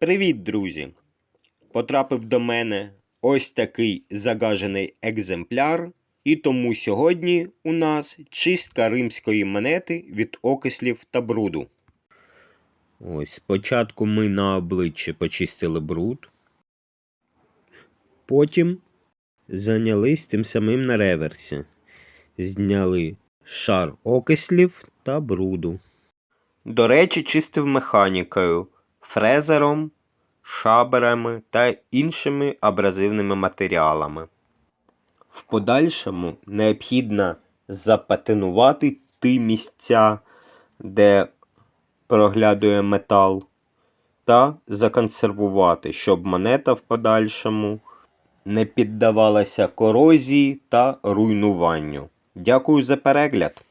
Привіт, друзі! Потрапив до мене ось такий загажений екземпляр, і тому сьогодні у нас чистка римської монети від окислів та бруду. Ось спочатку ми на обличчі почистили бруд. Потім зайнялись тим самим на реверсі. Зняли шар окислів та бруду. До речі, чистив механікою, фрезером, шаберами та іншими абразивними матеріалами. В подальшому необхідно запатинувати ті місця, де проглядує метал, та законсервувати, щоб монета в подальшому не піддавалася корозії та руйнуванню. Дякую за перегляд!